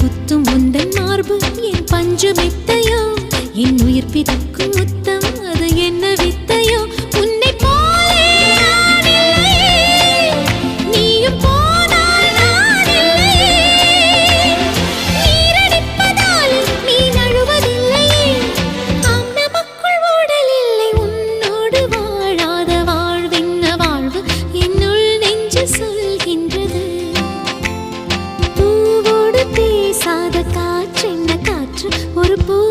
குத்தும் உந்தன் மார்பு என் பஞ்சு மெத்தையோ என் உயிர் பிரிக்கும் 不。